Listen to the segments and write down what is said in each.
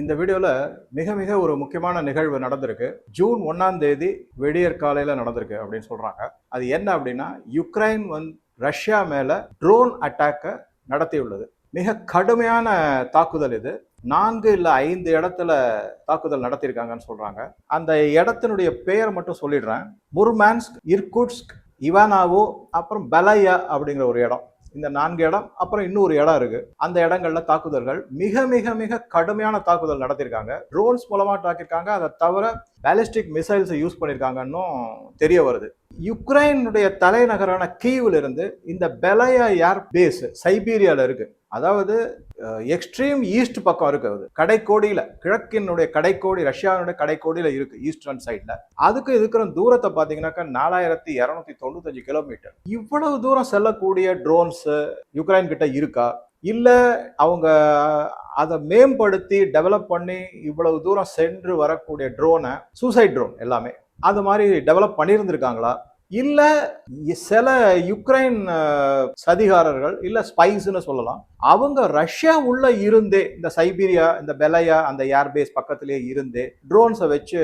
இந்த வீடியோவில் மிக மிக ஒரு முக்கியமான நிகழ்வு நடந்திருக்கு. ஜூன் ஒன்றாம் தேதி வெடியற் காலையில் நடந்திருக்கு அப்படின்னு சொல்கிறாங்க அது என்ன அப்படின்னா யுக்ரைன் வந்து ரஷ்யா மேலே ட்ரோன் அட்டாக்கை நடத்தியுள்ளது. மிக கடுமையான தாக்குதல் இது. நான்கு இல்லை ஐந்து இடத்துல தாக்குதல் நடத்தியிருக்காங்கன்னு சொல்கிறாங்க அந்த இடத்தினுடைய பெயர் மட்டும் சொல்லிடுறேன். முர்மான்ஸ்க் இர்குட்ஸ்க் இவானாவோ அப்புறம் பலையா அப்படிங்கிற ஒரு இடம். இந்த நான்கு இடம் அப்புறம் இன்னொரு இடம் இருக்கு. அந்த இடங்கள்ல தாக்குதல்கள் மிக மிக மிக கடுமையான தாக்குதல் நடத்திருக்காங்க. ட்ரோன்ஸ் மூலமா தாக்கியிருக்காங்க அதை தவிர பேலிஸ்டிக் மிசைல்ஸை யூஸ் பண்ணியிருக்காங்கன்னும் தெரிய வருது. யுக்ரைனுடைய தலைநகரான கீவில் இருந்து இந்த பெலயா ஏர் பேஸ் சைபீரியால இருக்கு. அதாவது எக்ஸ்ட்ரீம் ஈஸ்ட் பக்கம் இருக்கு அது. கடைக்கோடியில கிழக்கினுடைய கடைக்கோடி ரஷ்யாவினுடைய கடைக்கோடியில இருக்கு ஈஸ்டர்ன் சைட்ல அதுக்கு இருக்கிற தூரத்தை பாத்தீங்கன்னாக்கா நாலாயிரத்தி இருநூத்தி தொண்ணூத்தஞ்சு கிலோமீட்டர் இவ்வளவு தூரம் செல்லக்கூடிய ட்ரோன்ஸ் யுக்ரைன் கிட்ட இருக்கா? இல்ல அவங்க அதை மேம்படுத்தி டெவலப் பண்ணி இவ்வளவு தூரம் சென்று வரக்கூடிய ட்ரோனை சூசைட் ட்ரோன் எல்லாமே. அது மாதிரி டெவலப் பண்ணியிருந்திருக்காங்களா? இல்ல சில யுக்ரைன் சதிகாரர்கள் இல்ல ஸ்பைஸ்னு சொல்லலாம் அவங்க ரஷ்யா உள்ள இருந்தே இந்த சைபீரியா இந்த பெலையா அந்த ஏர்பேஸ் பக்கத்திலே இருந்தே ட்ரோன்ஸை வச்சு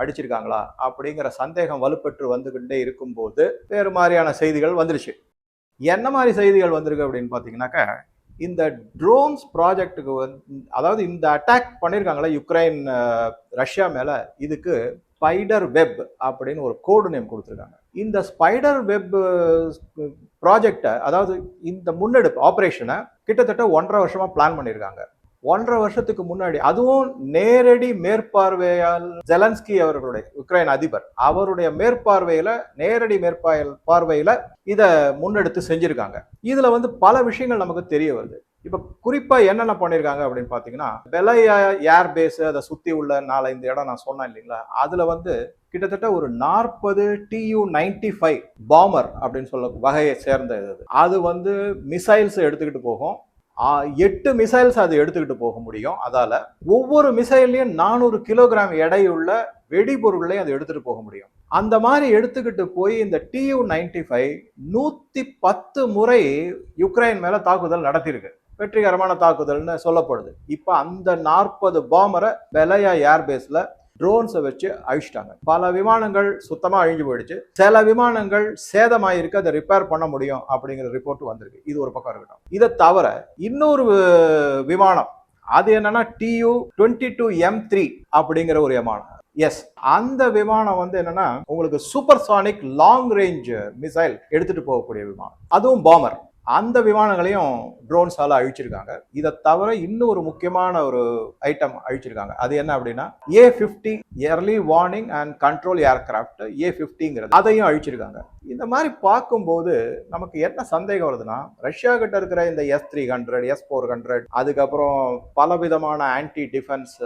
அடிச்சிருக்காங்களா? அப்படிங்கிற சந்தேகம் வலுப்பெற்று வந்துகிட்டே இருக்கும்போது வேறு மாதிரியான செய்திகள் வந்துருச்சு. என்ன மாதிரி செய்திகள் வந்திருக்கு அப்படின்னு பார்த்தீங்கன்னாக்கா இந்த ட்ரோன்ஸ் ப்ராஜெக்ட்டுக்கு வந்து அதாவது இந்த அட்டாக் பண்ணியிருக்காங்களே யுக்ரைன் ரஷ்யா மேலே இதுக்கு ஸ்பைடர் வெப் அப்படின்னு ஒரு கோடு நேம் கொடுத்துருக்காங்க. இந்த ஸ்பைடர் வெப் ப்ராஜெக்டை அதாவது இந்த முன்னெடுப்பு ஆப்ரேஷனை கிட்டத்தட்ட ஒன்றரை வருஷமாக பிளான் பண்ணியிருக்காங்க ஒன்றரை வருஷத்துக்கு முன்னாடி அதுவும் நேரடி மேற்பார்வையால் ஜெலன்ஸ்கி அவர்களுடைய உக்ரைன் அதிபர் அவருடைய மேற்பார்வையில நேரடி மேற்பார்வையில் பார்வையில் இதை முன்னெடுத்து செஞ்சிருக்காங்க. இதுல வந்து பல விஷயங்கள் நமக்கு தெரிய வருது. இப்போ குறிப்பாக என்னென்ன பண்ணியிருக்காங்க அப்படின்னு பார்த்தீங்கன்னா பெலையா ஏர்பேஸ் அதை சுற்றி உள்ள நாலஞ்சு இடம் நான் சொன்னேன் இல்லைங்களா? அதில் வந்து கிட்டத்தட்ட ஒரு நாற்பது டியூ நைன்டி ஃபைவ் பாமர் அப்படின்னு சொல்ல வகையை சேர்ந்த இது. அது வந்து மிசைல்ஸ் எடுத்துக்கிட்டு போகும். எட்டு மிசைல்ஸ் அது எடுத்துக்கிட்டு போக முடியும். அதால் ஒவ்வொரு மிசைல்லையும் நானூறு கிலோகிராம் எடையுள்ள வெடிபொருள்களையும் அது எடுத்துகிட்டு போக முடியும். அந்த மாதிரி எடுத்துக்கிட்டு போய் இந்த டியூ நைன்டி ஃபைவ் நூற்றி பத்து முறை யுக்ரைன் மேலே தாக்குதல் நடத்தியிருக்கு. வெற்றிகரமான தாக்குதல்னு சொல்லப்படுது. இப்போ அந்த நாற்பது பாமரை பெலையா ஏர்பேஸில் ட்ரோன்ஸை வச்சு அழிச்சிட்டாங்க. பல விமானங்கள் சுத்தமாக அழிஞ்சு போயிடுச்சு. சில விமானங்கள் சேதமாயிருக்கு அதை ரிப்பேர் பண்ண முடியும் அப்படிங்கிற ரிப்போர்ட் வந்திருக்கு. இது ஒரு பக்கம் இருக்கட்டும். இதை தவிர இன்னொரு விமானம் அது என்னன்னா Tu twenty two M three அப்படிங்கிற ஒரு விமானம். எஸ் அந்த விமானம் வந்து என்னன்னா உங்களுக்கு supersonic long range missile எடுத்துட்டு போகக்கூடிய விமானம். அதுவும் பாமர் அந்த விமானங்களையும் ட்ரோன்ஸால் அழிச்சிருக்காங்க. இதை தவிர இன்னும் ஒரு முக்கியமான ஒரு ஐட்டம் அழிச்சிருக்காங்க. அது என்ன அப்படின்னா A fifty early warning and control aircraft A ஃபிஃப்டிங்கிறது அதையும் அழிச்சிருக்காங்க. இந்த மாதிரி பார்க்கும்போது நமக்கு என்ன சந்தேகம் வருதுன்னா ரஷ்யா கிட்ட இருக்கிற இந்த S three hundred S four hundred அதுக்கப்புறம் பலவிதமான anti defence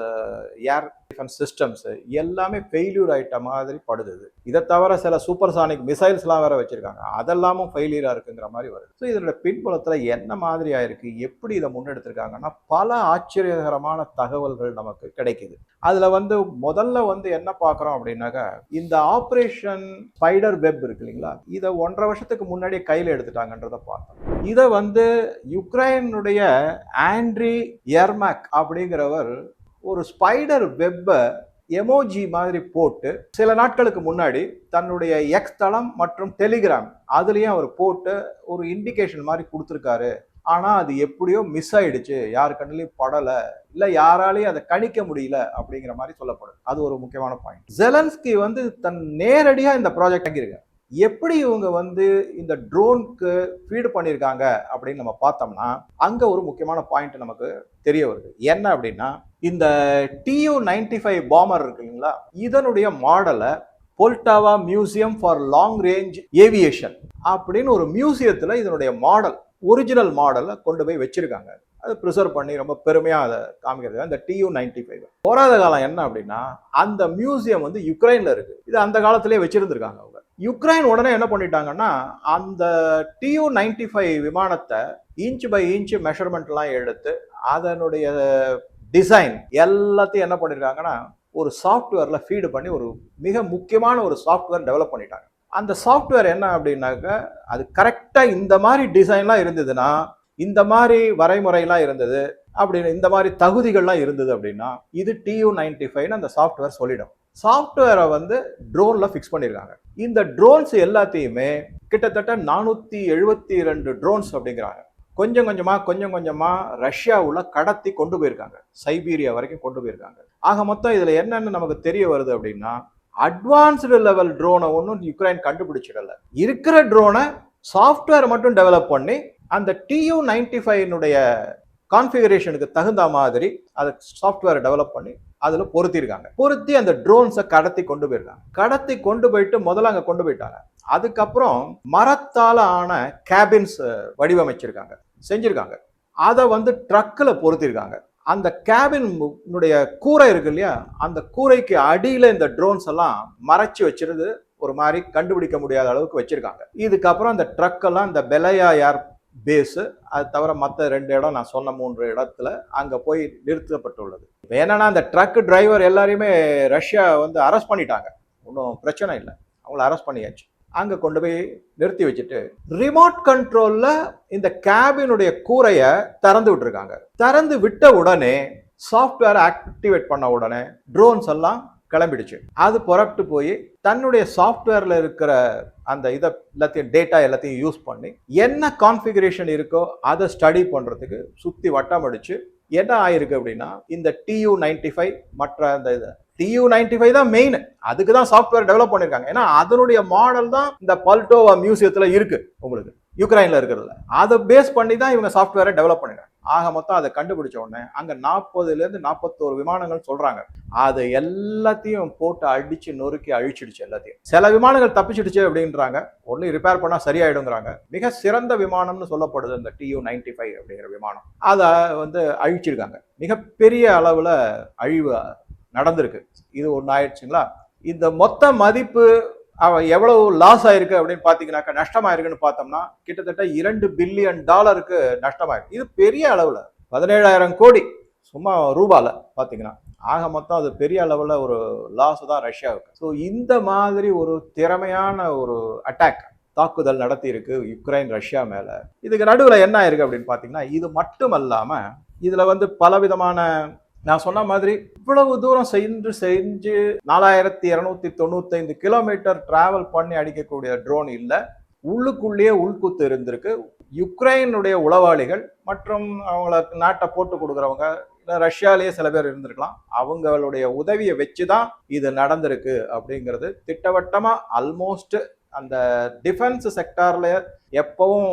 air defence systems எல்லாமே ஃபெயில்யூர் ஆகிட்ட மாதிரி படுது இதை தவிர சில சூப்பர் சானிக் மிசைல்ஸ்லாம் வேற வச்சிருக்காங்க. அதெல்லாமும் ஃபெயிலியராக இருக்குங்கிற மாதிரி வருது. ஸோ இதோட பின்புலத்தில் என்ன மாதிரி ஆயிருக்கு? எப்படி இதை முன்னெடுத்திருக்காங்கன்னா பல ஆச்சரியகரமான தகவல்கள் நமக்கு கிடைக்குது. அதில் வந்து முதல்ல வந்து என்ன பார்க்குறோம் அப்படின்னாக்கா இந்த ஆப்ரேஷன் ஸ்பைடர் வெப் இருக்கு இல்லைங்களா? இதை ஒன்றரை வருஷத்துக்கு முன்னாடியே கையில் எடுத்துட்டாங்கன்றத பார்த்தோம். இதை வந்து யுக்ரைனுடைய ஆண்ட்ரி எர்மேக் அப்படிங்கிறவர் ஒரு ஸ்பைடர் வெப்பை எமோஜி மாதிரி போட்டு சில நாட்களுக்கு முன்னாடி தன்னுடைய எக்ஸ் தளம் மற்றும் டெலிகிராம் அதுலேயும் அவர் போட்டு ஒரு இண்டிகேஷன் மாதிரி கொடுத்துருக்காரு. ஆனால் அது எப்படியோ மிஸ் ஆயிடுச்சு. யார் கண்ணிலையும் படலை. இல்லை யாராலையும் அதை கணிக்க முடியல அப்படிங்கிற மாதிரி சொல்லப்படுது அது ஒரு முக்கியமான பாயிண்ட் ஜெலன்ஸ்கி வந்து தன் நேரடியாக இந்த ப்ராஜெக்ட் அங்கிருக்காங்க எப்படி இவங்க வந்து இந்த ட்ரோனுக்கு ஃபீடு பண்ணியிருக்காங்க அப்படின்னு நம்ம பார்த்தோம்னா அங்கே ஒரு முக்கியமான பாயிண்ட் நமக்கு தெரிய வருது. என்ன அப்படின்னா இந்த டியூ நைன்டி ஃபைவ் பாமர் இருக்கு இல்லைங்களா? இதனுடைய மாடலை Poltava museum for long range aviation அப்படின்னு ஒரு மியூசியத்தில் இதனுடைய மாடல் ஒரிஜினல் மாடலை கொண்டு போய் வச்சிருக்காங்க. அதை ப்ரிசர்வ் பண்ணி ரொம்ப பெருமையாக அதை காமிக்கிறது அந்த டியூ நைன்டி ஃபைவ் போராத காலம் என்ன அப்படின்னா அந்த மியூசியம் வந்து யுக்ரைனில் இருக்குது இது அந்த காலத்திலே வச்சுருந்துருக்காங்க அவங்க. யுக்ரைன் உடனே என்ன பண்ணிட்டாங்கன்னா அந்த டியூ நைன்டி ஃபைவ் விமானத்தை இன்ச் பை இன்ச் மெஷர்மெண்ட்லாம் எடுத்து அதனுடைய டிசைன் எல்லாத்தையும் என்ன பண்ணியிருக்காங்கன்னா ஒரு சாஃப்ட்வேரில் ஃபீடு பண்ணி ஒரு மிக முக்கியமான ஒரு சாஃப்ட்வேர் டெவலப் பண்ணிட்டாங்க. அந்த சாஃப்ட்வேர் என்ன அப்படின்னாக்க அது கரெக்டாக இந்த மாதிரி டிசைன்லாம் இருந்ததுன்னா இந்த மாதிரி வரைமுறைலாம் இருந்தது அப்படின்னு இந்த மாதிரி தகுதிகள்லாம் இருந்தது அப்படின்னா இது டியூ நைன்டி ஃபைவ்னு அந்த சாஃப்ட்வேர் சொல்லிடும். சாஃப்ட்வேரை வந்து ட்ரோனில் ஃபிக்ஸ் பண்ணியிருக்காங்க இந்த ட்ரோன்ஸ் எல்லாத்தையுமே கிட்டத்தட்ட நானூற்றி எழுபத்தி ரெண்டு ட்ரோன்ஸ் அப்படிங்கிறாங்க. கொஞ்சம் கொஞ்சமாக கொஞ்சம் கொஞ்சமாக ரஷ்யாவில் கடத்தி கொண்டு போயிருக்காங்க. சைபீரியா வரைக்கும் கொண்டு போயிருக்காங்க. ஆக மொத்தம் இதில் என்னென்னு நமக்கு தெரிய வருது அப்படின்னா அட்வான்ஸ்டு லெவல் ட்ரோனை ஒன்றும் யுக்ரைன் கண்டுபிடிச்சிடல. இருக்கிற ட்ரோனை சாஃப்ட்வேர் மட்டும் டெவலப் பண்ணி அந்த டியூ நைன்டி ஃபைவ்னுடைய கான்ஃபிகரேஷனுக்கு தகுந்த மாதிரி அதை சாஃப்ட்வேர் டெவலப் பண்ணி அதில் பொருத்திருக்காங்க. பொருத்தி அந்த ட்ரோன்ஸை கடத்தி கொண்டு போயிருக்காங்க. கடத்தி கொண்டு போயிட்டு முதல்ல அங்கே கொண்டு போயிட்டாங்க. அதுக்கப்புறம் மரத்தால் ஆன கேபின்ஸ் வடிவமைச்சிருக்காங்க. செஞ்சுருக்காங்க. அதை வந்து ட்ரக்கில் பொருத்திருக்காங்க. அந்த கேபினுடைய கூரை இருக்கு இல்லையா? அந்த கூரைக்கு அடியில் இந்த ட்ரோன்ஸ் எல்லாம் மறைச்சி வச்சிருந்து ஒரு மாதிரி கண்டுபிடிக்க முடியாத அளவுக்கு வச்சிருக்காங்க. இதுக்கப்புறம் அந்த ட்ரக்கெல்லாம் இந்த பெலையா ஏர் பேஸு அது தவிர மற்ற ரெண்டு இடம் நான் சொன்ன மூன்று இடத்துல அங்கே போய் நிறுத்தப்பட்டுள்ளது. இப்போ என்னென்னா அந்த ட்ரக் டிரைவர் எல்லாரையுமே ரஷ்யா வந்து அரெஸ்ட் பண்ணிட்டாங்க. ஒன்றும் பிரச்சனை இல்லை. அவங்கள அரெஸ்ட் பண்ணியாச்சு. அங்கே கொண்டு போய் நிறுத்தி வச்சுட்டு ரிமோட் கண்ட்ரோலில் இந்த கேபினுடைய கூரையை திறந்து விட்டுருக்காங்க. திறந்து விட்ட உடனே சாஃப்ட்வேர் ஆக்டிவேட் பண்ண உடனே ட்ரோன்ஸ் எல்லாம் கிளம்பிடுச்சு. அது புறப்பட்டு போய் தன்னுடைய சாஃப்ட்வேரில் இருக்கிற அந்த இதை எல்லாத்தையும் டேட்டா எல்லாத்தையும் யூஸ் பண்ணி என்ன கான்ஃபிகரேஷன் இருக்கோ அதை ஸ்டடி பண்ணுறதுக்கு சுற்றி வட்டம் அடிச்சு என்ன ஆயிருக்கு அப்படின்னா இந்த டியூ நைன்டி ஃபைவ் மற்ற அந்த இது டியூ நைன்டி ஃபைவ் தான் மெயின் அதுக்கு தான் சாஃப்ட்வேர் டெவலப் பண்ணியிருக்காங்க ஏன்னா அதனுடைய மாடல் தான் இந்த பல்டோவா மியூசியத்தில் இருக்கு உங்களுக்கு. யுக்ரைனில் இருக்கிறதுல. அதை பேஸ் பண்ணி தான் இவங்க சாஃப்ட்வேரை டெவலப் பண்ணிருக்காங்க ஆக மொத்தம் அதை கண்டுபிடிச்ச உடனே அங்கே நாற்பதுலேருந்து நாற்பத்தோரு விமானங்கள் சொல்கிறாங்க அது எல்லாத்தையும் போட்டு அடித்து நொறுக்கி அழிச்சிடுச்சு எல்லாத்தையும். சில விமானங்கள் தப்பிச்சிடுச்சு அப்படின்றாங்க. ஒன்லி ரிப்பேர் பண்ணால் சரியாயிடுங்கிறாங்க. மிக சிறந்த விமானம்னு சொல்லப்படுது இந்த டியூ நைன்டி ஃபைவ் அப்படிங்கிற விமானம். அதை வந்து அழிச்சிருக்காங்க. மிகப்பெரிய அளவில் அழிவு நடந்திருக்கு. இது ஒன்று ஆயிடுச்சுங்களா? இந்த மொத்த மதிப்பு அவன் எவ்வளவு லாஸ் ஆயிருக்கு அப்படின்னு பார்த்தீங்கன்னாக்கா நஷ்டமாயிருக்குன்னு பார்த்தோம்னா கிட்டத்தட்ட இரண்டு பில்லியன் டாலருக்கு நஷ்டமாயிருக்கு. இது பெரிய அளவில். பதினேழாயிரம் கோடி. சும்மா ரூபாவில் பார்த்தீங்கன்னா. ஆக மொத்தம் அது பெரிய அளவில் ஒரு லாஸ் தான் ரஷ்யாவுக்கு. ஸோ இந்த மாதிரி ஒரு திறமையான ஒரு அட்டாக் தாக்குதல் நடத்தி இருக்கு யுக்ரைன் ரஷ்யா மேலே. இதுக்கு நடுவில் என்ன ஆயிருக்கு அப்படின்னு பார்த்தீங்கன்னா இது மட்டும் இல்லாமல் இதில் வந்து பலவிதமான நான் சொன்ன மாதிரி இவ்வளவு தூரம் சென்று செஞ்சு நாலாயிரத்தி இரநூத்தி தொண்ணூத்தைந்து கிலோமீட்டர் டிராவல் பண்ணி அடிக்கக்கூடிய ட்ரோன் இல்லை. உள்ளுக்குள்ளேயே உள்குத்து இருந்திருக்கு. யுக்ரைனுடைய உளவாளிகள் மற்றும் அவங்கள நாட்டை போட்டு கொடுக்குறவங்க ரஷ்யாலேயே சில பேர் இருந்திருக்கலாம். அவங்களுடைய உதவியை வச்சு தான் இது நடந்திருக்கு அப்படிங்கிறது. திட்டவட்டமாக அல்மோஸ்ட் அந்த டிஃபென்ஸ் செக்டார்ல எப்பவும்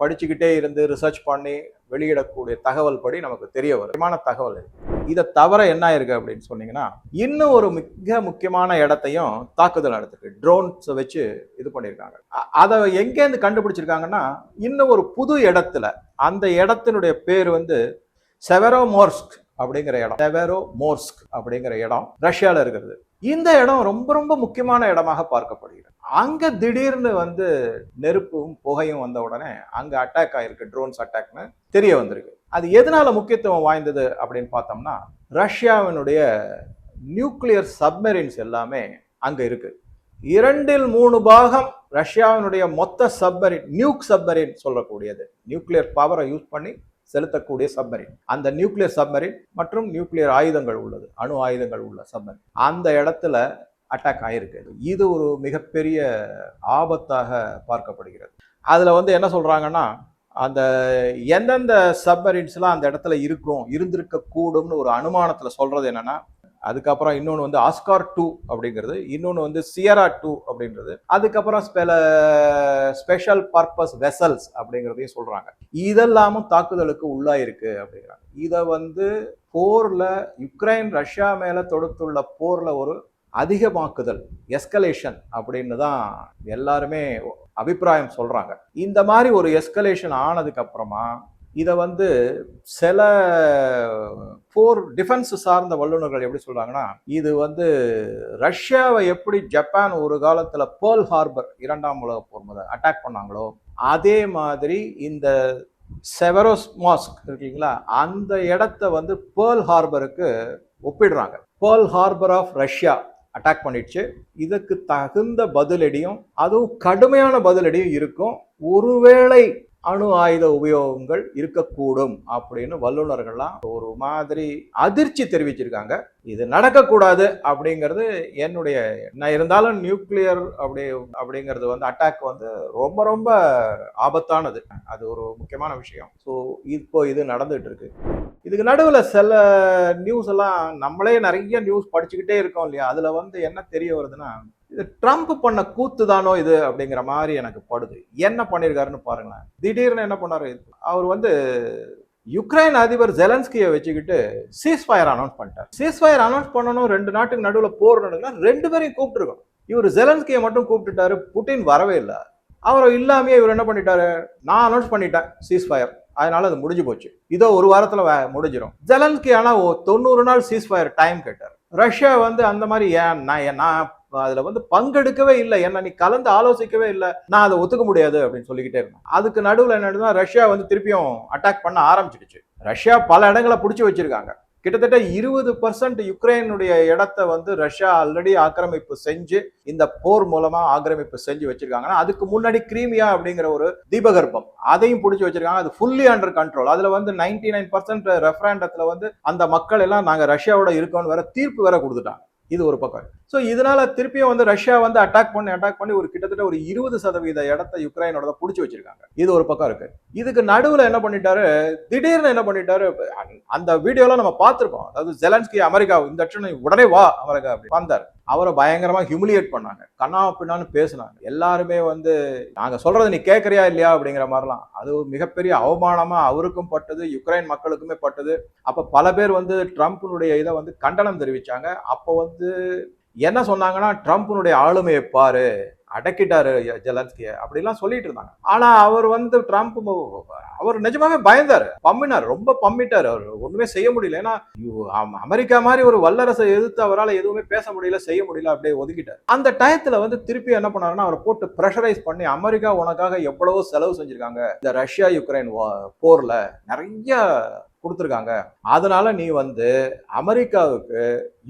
படிச்சுக்கிட்டே இருந்து ரிசர்ச் பண்ணி வெளியிடக்கூடிய தகவல் படி நமக்கு தெரிய வரும். முக்கியமான தகவல் இதை. தவிர என்ன இருக்கு அப்படின்னு சொன்னீங்கன்னா இன்னும் ஒரு மிக முக்கியமான இடத்தையும் தாக்குதல் நடத்திருக்கு. ட்ரோன்ஸை வச்சு இது பண்ணியிருக்காங்க. அதை எங்கேருந்து கண்டுபிடிச்சிருக்காங்கன்னா இன்னும் ஒரு புது இடத்துல அந்த இடத்தினுடைய பேர் வந்து செவரோமோர்ஸ்க் அப்படிங்கிற இடம். செவரோ மோர்ஸ்க் அப்படிங்கிற இடம் ரஷ்யாவில் இருக்கிறது. இந்த இடம் ரொம்ப ரொம்ப முக்கியமான இடமாக பார்க்கப்படுகிறது. அங்க திடீர்னு வந்து நெருப்பும் புகையும் வந்த உடனே அங்க அட்டாக் ஆயிருக்கு ட்ரோன்ஸ் அட்டாக்னு தெரிய வந்திருக்கு. அது எதனால முக்கியத்துவம் வாய்ந்தது அப்படின்னு பார்த்தோம்னா ரஷ்யாவினுடைய நியூக்ளியர் சப்மெரின்ஸ் எல்லாமே அங்க இருக்கு. இரண்டில் மூணு பாகம் ரஷ்யாவினுடைய மொத்த சப்மரின் நியூக் சப்மரின் சொல்லக்கூடியது. நியூக்ளியர் பவரை யூஸ் பண்ணி செலுத்தக்கூடிய சப்மரின் அந்த நியூக்ளியர் சப்மரின் மற்றும் நியூக்ளியர் ஆயுதங்கள் உள்ளது அணு ஆயுதங்கள் உள்ள சப்மரின் அந்த இடத்துல அட்டாக் ஆயிருக்கு. இது ஒரு மிகப்பெரிய ஆபத்தாக பார்க்கப்படுகிறது. அதில் வந்து என்ன சொல்கிறாங்கன்னா அந்த எந்தெந்த சப்மரின்ஸ்லாம் அந்த இடத்துல இருக்கும் இருந்திருக்க கூடும்னு ஒரு அனுமானத்தில் சொல்கிறது என்னென்னா அதுக்கப்புறம் இன்னொன்று வந்து ஆஸ்கார் டூ அப்படிங்கிறது இன்னொன்று வந்து சியரா டூ அப்படின்றது அதுக்கப்புறம் பல ஸ்பெஷல் பர்பஸ் வெசல்ஸ் அப்படிங்கிறதையும் சொல்கிறாங்க இதெல்லாமும் தாக்குதலுக்கு உள்ளாயிருக்கு அப்படிங்கிறாங்க. இதை வந்து போரில் யுக்ரைன் ரஷ்யா மேலே தொடுத்துள்ள போரில் ஒரு அதிகமாக்குதல் எஸ்கலேஷன் அப்படின்னு தான் எல்லாருமே அபிப்பிராயம் சொல்கிறாங்க இந்த மாதிரி ஒரு எஸ்கலேஷன் ஆனதுக்கப்புறமா இதை வந்து சில போர் டிஃபென்ஸ் சார்ந்த வல்லுநர்கள் எப்படி சொல்கிறாங்கன்னா இது வந்து ரஷ்யாவை எப்படி ஜப்பான் ஒரு காலத்தில் பேர்ல் ஹார்பர் இரண்டாம் உலக போர் முதல் அட்டாக் பண்ணாங்களோ அதே மாதிரி இந்த செவரோஸ் மாஸ்க் இருக்கீங்களா அந்த இடத்த வந்து பேர்ல் ஹார்பருக்கு ஒப்பிடுறாங்க. Pearl Harbor of Russia attack பண்ணிடுச்சு. இதுக்கு தகுந்த பதிலடியும் அதுவும் கடுமையான பதிலடியும் இருக்கும். ஒருவேளை அணு ஆயுத உபயோகங்கள் இருக்கக்கூடும் அப்படின்னு வல்லுநர்கள்லாம் ஒரு மாதிரி அதிர்ச்சி தெரிவிச்சிருக்காங்க. இது நடக்கக்கூடாது அப்படிங்கிறது என்னுடைய நான் இருந்தாலும் நியூக்ளியர் அப்படி அப்படிங்கிறது வந்து அட்டாக் வந்து ரொம்ப ரொம்ப ஆபத்தானது. அது ஒரு முக்கியமான விஷயம். ஸோ இப்போ இது நடந்துட்டு இருக்கு இதுக்கு நடுவில் சில நியூஸ் எல்லாம் நம்மளே நிறைய நியூஸ் படிச்சுக்கிட்டே இருக்கோம் இல்லையா? அதில் வந்து என்ன தெரிய வருதுன்னா இது ட்ரம்ப் பண்ண கூத்து தானோ இது அப்படிங்கிற மாதிரி எனக்கு படுது. என்ன பண்ணியிருக்காருன்னு பாருங்களேன். திடீர்னு என்ன பண்ணாரு? அவர் வந்து யுக்ரைன் அதிபர் ஜெலன்ஸ்கியை வச்சுக்கிட்டு சீஸ் ஃபயர் அனௌன்ஸ் பண்ணிட்டார். சீஸ் ஃபயர் அனௌன்ஸ் பண்ணணும் ரெண்டு நாட்டுக்கு நடுவில் போர் நடக்குன்னா ரெண்டு பேரையும் கூப்பிட்டுருக்கணும். இவர் ஜெலன்ஸ்கியை மட்டும் கூப்பிட்டுட்டாரு புட்டின் வரவே இல்லை. அவரை இல்லாமையே இவர் என்ன பண்ணிட்டாரு? நான் அனௌன்ஸ் பண்ணிட்டேன் சீஸ் ஃபயர் அதனால அது முடிஞ்சு போச்சு. இதோ ஒரு வாரத்தில் முடிஞ்சிடும் ஜெலன்ஸ்கி ஆனால் தொண்ணூறு நாள் சீஸ் ஃபயர் டைம் கேட்டார். ரஷ்யா வந்து அந்த மாதிரி ஏன் நான் நான் அதுல வந்து பங்கெடுக்கவே இல்லை. என்ன நீ கலந்து ஆலோசிக்கவே இல்லை. நான் அதை ஒத்துக்க முடியாது அப்படின்னு சொல்லிக்கிட்டே இருந்தேன். அதுக்கு நடுவில் என்ன ரஷ்யா வந்து திருப்பியும் அட்டாக் பண்ண ஆரம்பிச்சிடுச்சு. ரஷ்யா பல இடங்களை பிடிச்சி வச்சிருக்காங்க. கிட்டத்தட்ட இருபது பர்சன்ட் யுக்ரைனுடைய இடத்த வந்து ரஷ்யா ஆல்ரெடி ஆக்கிரமிப்பு செஞ்சு இந்த போர் மூலமா ஆக்கிரமிப்பு செஞ்சு வச்சிருக்காங்கன்னா அதுக்கு முன்னாடி கிரீமியா அப்படிங்கிற ஒரு தீபகற்பம் அதையும் பிடிச்சி வச்சிருக்காங்க. அது ஃபுல்லி அண்டர் கண்ட்ரோல் அதுல வந்து நைன்டி நைன் பர்சன்ட் ரெஃபரண்டத்துல வந்து அந்த மக்கள் எல்லாம் நாங்க ரஷ்யாவோட இருக்கோம்னு வேற தீர்ப்பு வேற கொடுத்துட்டாங்க. இது ஒரு பக்கம். ஸோ இதனால திருப்பியும் வந்து ரஷ்யா வந்து அட்டாக் பண்ணி அட்டாக் பண்ணி ஒரு கிட்டத்தட்ட ஒரு இருபது சதவீத இடத்த யுக்ரைனோட பிடிச்சி வச்சிருக்காங்க. இது ஒரு பக்கம் இருக்கு. இதுக்கு நடுவில் என்ன பண்ணிட்டாரு? திடீர்னு என்ன பண்ணிட்டாரு? அந்த வீடியோலாம் நம்ம பார்த்துருப்போம் அதாவது ஜெலன்ஸ்கி அமெரிக்கா இந்த உடனே வா அமெரிக்கா அப்படி வந்தார். அவரை பயங்கரமாக ஹியூமிலியேட் பண்ணாங்க. கண்ணா பின்னான்னு பேசினாங்க. எல்லாருமே வந்து நாங்கள் சொல்கிறது நீ கேட்குறியா இல்லையா? அப்படிங்கிற மாதிரிலாம். அது ஒரு மிகப்பெரிய அவமானமாக அவருக்கும் பட்டது யுக்ரைன் மக்களுக்குமே பட்டது. அப்போ பல பேர் வந்து ட்ரம்ப்னுடைய இதை வந்து கண்டனம் தெரிவித்தாங்க அப்போ வந்து என்ன சொன்னாங்கன்னா ட்ரம்ப்னுடைய ஆளுமையை பாரு. அடக்கிட்டாரு ஜெலன்ஸ்கிய. அப்படிலாம் சொல்லிட்டு இருந்தாங்க. ஆனா அவர் வந்து ட்ரம்ப் அவர் நிஜமாவே பயந்தாரு. பம்மினார் ரொம்ப பம்மிட்டாரு. அவர் ஒண்ணுமே செய்ய முடியல. ஏன்னா அம்- அமெரிக்கா மாதிரி ஒரு வல்லரசை எதிர்த்து அவரால் எதுவுமே பேச முடியல செய்ய முடியல அப்படியே ஒதுக்கிட்டார். அந்த டயத்துல வந்து திருப்பி என்ன பண்ணாருன்னா அவரை போட்டு ப்ரெஷரைஸ் பண்ணி அமெரிக்கா உனக்காக எவ்வளவோ செலவு செஞ்சிருக்காங்க. இந்த ரஷ்யா யுக்ரைன் போர்ல நிறைய கொடுத்துருக்காங்க. அதனால நீ வந்து அமெரிக்காவுக்கு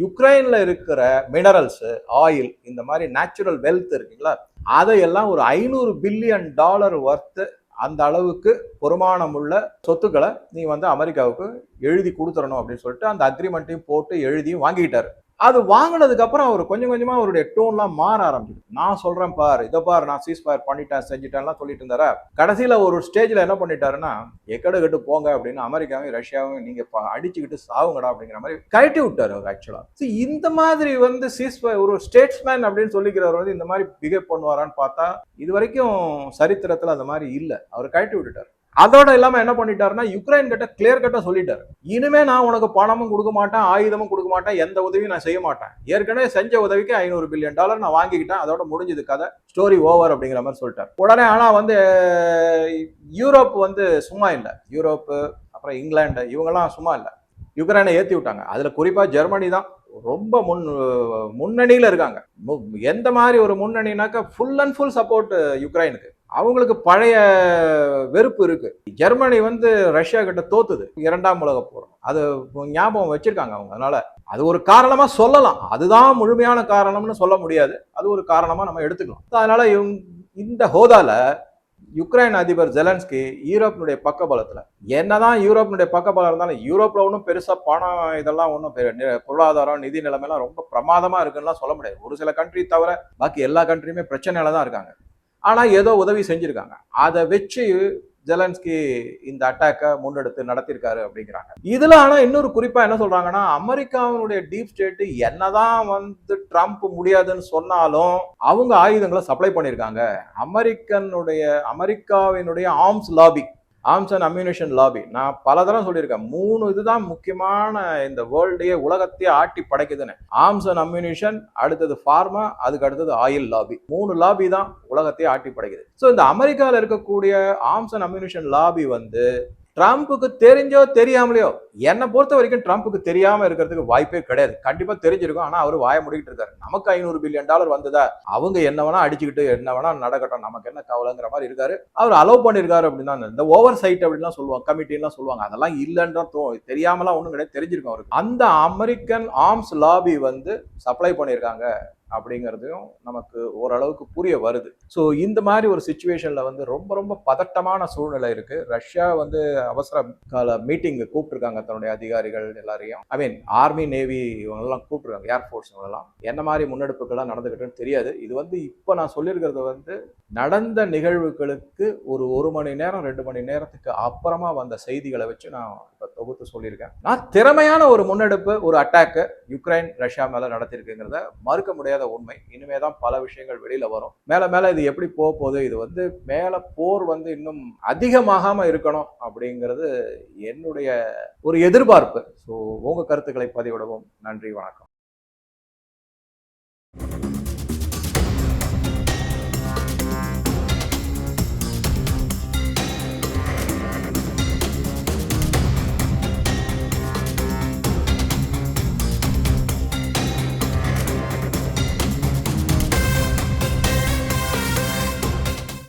யுக்ரைனில் இருக்கிற மினரல்ஸ் ஆயில் இந்த மாதிரி நேச்சுரல் வெல்த் இருக்குங்களா? அதையெல்லாம் ஒரு ஐநூறு பில்லியன் டாலர் ஒர்த்து அந்த அளவுக்கு பொறுமானம் உள்ள சொத்துக்களை நீ வந்து அமெரிக்காவுக்கு எழுதி கொடுத்துடணும் அப்படின்னு சொல்லிட்டு அந்த அக்ரிமெண்ட்டையும் போட்டு எழுதியும் வாங்கிக்கிட்டாரு. அது வாங்கினதுக்கு அப்புறம் அவர் கொஞ்சம் கொஞ்சமா அவருடைய டோன்லாம் மாற ஆரம்பிச்சிது நான் சொல்றேன் பார் இதை பார் நான் சீஸ் ஃபயர் பண்ணிட்டேன் செஞ்சுட்டேன்லாம் சொல்லிட்டு இருந்தாரா? கடைசியில ஒரு ஸ்டேஜ்ல என்ன பண்ணிட்டாருன்னா எக்கடு கட்டு போங்க அப்படின்னு அமெரிக்காவையும் ரஷ்யாவும் நீங்க அடிச்சுக்கிட்டு சாவுங்கடா அப்படிங்கிற மாதிரி கழட்டி விட்டாரு அவர் ஆக்சுவலா இந்த மாதிரி வந்து சீஸ் ஒரு ஸ்டேட்ஸ்மேன் அப்படின்னு சொல்லிக்கிறவர் வந்து இந்த மாதிரி பிகேவ் பண்ணுவாரான்னு பார்த்தா இது வரைக்கும் சரித்திரத்துல அந்த மாதிரி இல்லை. அவர் கழட்டி விட்டுட்டார். அதோட இல்லாம என்ன பண்ணிட்டாருன்னா யுக்ரைன் கிட்ட கிளியர் கட்டா சொல்லிட்டாரு. இனிமே நான் உனக்கு பணமும் கொடுக்க மாட்டேன் ஆயுதமும் கொடுக்க மாட்டேன் எந்த உதவியும் நான் செய்ய மாட்டேன். ஏற்கனவே செஞ்ச உதவிக்கு ஐநூறு பில்லியன் டாலர் நான் வாங்கிக்கிட்டேன் அதோட முடிஞ்சது கதை. ஸ்டோரி ஓவர் அப்படிங்கிற மாதிரி சொல்லிட்டார். உடனே ஆனா வந்து யூரோப் வந்து சும்மா இல்லை. யூரோப்பு அப்புறம் இங்கிலாந்து இவங்கெல்லாம் சும்மா இல்லை. யுக்ரைனை ஏத்தி விட்டாங்க. அதுல குறிப்பா ஜெர்மனி தான் ரொம்ப முன் முன்னணியில் இருக்காங்க. மு- எந்த மாதிரி ஒரு முன்னணினாக்கா ஃபுல் அண்ட் ஃபுல் சப்போர்ட் யுக்ரைனுக்கு அவங்களுக்கு பழைய வெறுப்பு இருக்கு. ஜெர்மனி வந்து ரஷ்யா கிட்ட தோத்துது. இரண்டாம் உலக போர். அது ஞாபகம் வச்சிருக்காங்க அவங்க. அதனால அது ஒரு காரணமா சொல்லலாம். அதுதான் முழுமையான காரணம்னு சொல்ல முடியாது. அது ஒரு காரணமா நம்ம எடுத்துக்கலாம். அதனால இந்த ஹோதால யுக்ரைன் அதிபர் ஜெலன்ஸ்கி யூரோப்பினுடைய பக்க பலத்தில் என்னதான் யூரோப்பினுடைய பக்கபலம் இருந்தாலும் யூரோப்பில் ஒன்றும் பெருசாக பணம் இதெல்லாம் ஒன்றும் பொருளாதாரம் நிதி நிலைமைலாம் ரொம்ப பிரமாதமாக இருக்குன்னுலாம் சொல்ல முடியாது. ஒரு சில கண்ட்ரி தவிர பாக்கி எல்லா கண்ட்ரியுமே பிரச்சனையில தான் இருக்காங்க. ஆனால் ஏதோ உதவி செஞ்சுருக்காங்க. அதை வச்சு ஜெலன்ஸ்கி இந்த அட்டாக்கை முன்னெடுத்து நடத்தியிருக்காரு அப்படிங்கிறாங்க. இதில் ஆனால் இன்னொரு குறிப்பாக என்ன சொல்கிறாங்கன்னா அமெரிக்காவினுடைய டீப் ஸ்டேட்டு என்னதான் வந்து ட்ரம்ப் முடியாதுன்னு சொன்னாலும் அவங்க ஆயுதங்களை சப்ளை பண்ணியிருக்காங்க அமெரிக்கனுடைய அமெரிக்காவினுடைய arms lobby arms and ammunition lobby நான் பல தரம் சொல்லியிருக்கேன். மூணு இதுதான் முக்கியமான இந்த வேர்ல்டையே உலகத்தையே ஆட்டி படைக்குதுன்னு. ஆர்ம்ஸ் அண்ட் அம்யூனிஷன் அடுத்தது ஃபார்மா அதுக்கு அடுத்தது ஆயில் லாபி மூணு லாபி தான் உலகத்தையே ஆட்டி படைக்குது. ஸோ இந்த அமெரிக்காவில் இருக்கக்கூடிய ஆர்ம்ஸ் அண்ட் அம்யூனிஷன் லாபி வந்து ட்ரம்ப்புக்கு தெரிஞ்சோ தெரியாமலையோ என்னை பொறுத்த வரைக்கும் ட்ரம்ப்புக்கு தெரியாம இருக்கிறதுக்கு வாய்ப்பே கிடையாது. கண்டிப்பா தெரிஞ்சிருக்கும். ஆனா அவர் வாய முடிக்கிட்டு இருக்காரு. நமக்கு ஐநூறு பில்லியன் டாலர் வந்ததா? அவங்க என்ன வேணா அடிச்சுக்கிட்டு என்ன வேணா நடக்கட்டும். நமக்கு என்ன கவலைங்கிற மாதிரி இருக்காரு. அவர் அலோவ் பண்ணிருக்காரு அப்படின்னா இந்த ஓவர் சைட் அப்படின்லாம் சொல்லுவாங்க கமிட்டிலாம் சொல்லுவாங்க. அதெல்லாம் இல்லைன்றா தோ தெரியாமலாம் ஒன்றும் கிடையாது. தெரிஞ்சிருக்கும் அவருக்கு. அந்த அமெரிக்கன் ஆர்ம்ஸ் லாபி வந்து சப்ளை பண்ணியிருக்காங்க. அப்படிங்கிறதையும் நமக்கு ஓரளவுக்கு புரிய வருது. ஸோ இந்த மாதிரி ஒரு சுச்சுவேஷனில் வந்து ரொம்ப ரொம்ப பதட்டமான சூழ்நிலை இருக்குது ரஷ்யா வந்து அவசர கால மீட்டிங் கூப்பிட்டுருக்காங்க தன்னுடைய அதிகாரிகள் எல்லாரையும். ஐ மீன் ஆர்மி நேவி இவங்கெல்லாம் கூப்பிட்டுருக்காங்க ஏர்ஃபோர்ஸ் இவங்கெல்லாம் என்ன மாதிரி முன்னெடுப்புகள்லாம் நடந்துக்கிட்டுன்னு தெரியாது. இது வந்து இப்போ நான் சொல்லியிருக்கிறது வந்து நடந்த நிகழ்வுகளுக்கு ஒரு ஒரு மணி நேரம் ரெண்டு மணி நேரத்துக்கு அப்புறமா வந்த செய்திகளை வச்சு நான் இப்போ தொகுத்து சொல்லியிருக்கேன். நான் திறமையான ஒரு முன்னெடுப்பு ஒரு அட்டாக்கு யுக்ரைன் ரஷ்யா மேலே நடத்தியிருக்குங்கிறத மறுக்க முடியாத உண்மை. இனிமே தான் பல விஷயங்கள் வெளியில வரும். மேல மேல இது எப்படி போக போகுது? இது வந்து மேல போர் வந்து இன்னும் அதிகமாகாம இருக்கணும் அப்படிங்கிறது என்னுடைய ஒரு எதிர்பார்ப்பு. ஸோ உங்க கருத்துக்களை பதிவிடவும். நன்றி வணக்கம்.